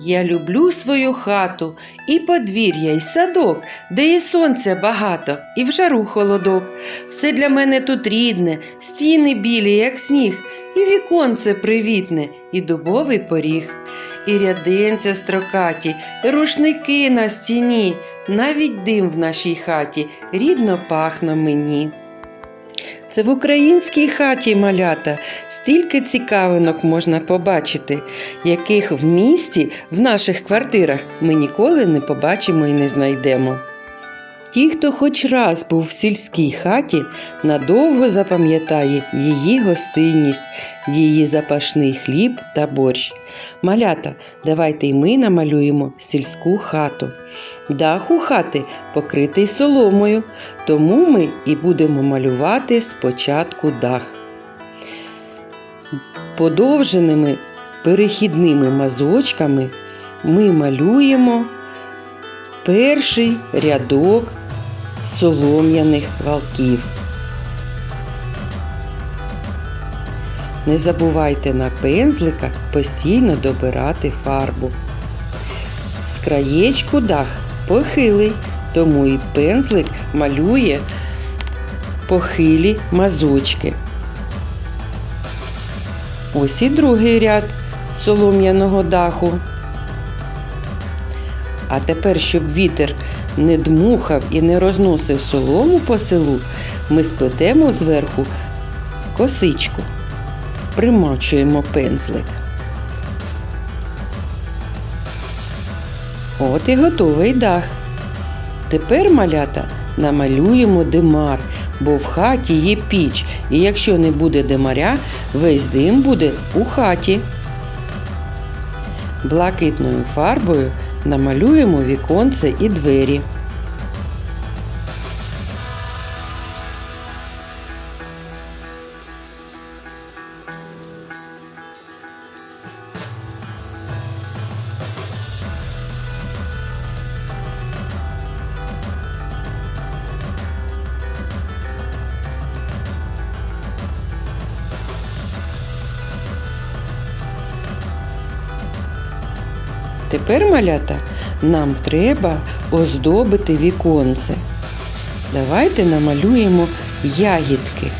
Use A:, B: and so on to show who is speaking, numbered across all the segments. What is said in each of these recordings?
A: Я люблю свою хату і подвір'я, і садок, де є сонця багато, і в жару холодок. Все для мене тут рідне, стіни білі, як сніг, і віконце привітне, і дубовий поріг, і ряденця строкаті, і рушники на стіні, навіть дим в нашій хаті рідно пахне мені. Це в українській хаті малята стільки цікавинок можна побачити, яких в місті, в наших квартирах ми ніколи не побачимо і не знайдемо. Ті, хто хоч раз був в сільській хаті, надовго запам'ятає її гостинність, її запашний хліб та борщ. Малята, давайте й ми намалюємо сільську хату. Дах у хати покритий соломою, тому ми і будемо малювати спочатку дах. Подовженими перехідними мазочками ми малюємо перший рядок солом'яних валків. Не забувайте на пензликах постійно добирати фарбу. З краєчку дах похилий, тому і пензлик малює похилі мазочки. Ось і другий ряд солом'яного даху. А тепер, щоб вітер не дмухав і не розносив солому по селу, ми сплетемо зверху косичку, примочуємо пензлик. От і готовий дах. Тепер малята намалюємо димар, бо в хаті є піч, і якщо не буде димаря, весь дим буде у хаті. Блакитною фарбою намалюємо віконце і двері. Тепер, малята, нам треба оздобити віконце. Давайте намалюємо ягідки.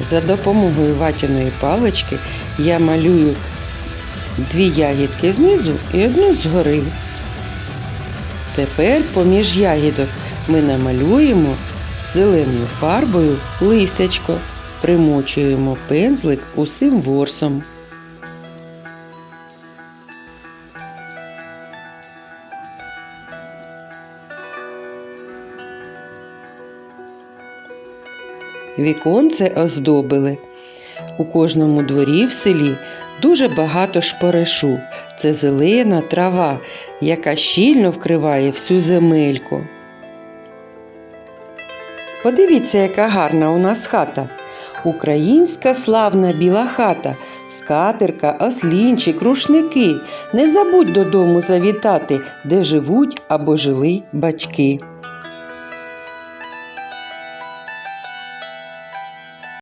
A: За допомогою ватяної палички я малюю дві ягідки знизу і одну згори. Тепер поміж ягідок ми намалюємо зеленою фарбою листячко, примочуємо пензлик усім ворсом. Віконце оздобили. У кожному дворі в селі дуже багато шпоришу. Це зелена трава, яка щільно вкриває всю земельку. Подивіться, яка гарна у нас хата. Українська славна біла хата, скатерка, ослінчик, рушники. Не забудь додому завітати, де живуть або жили батьки.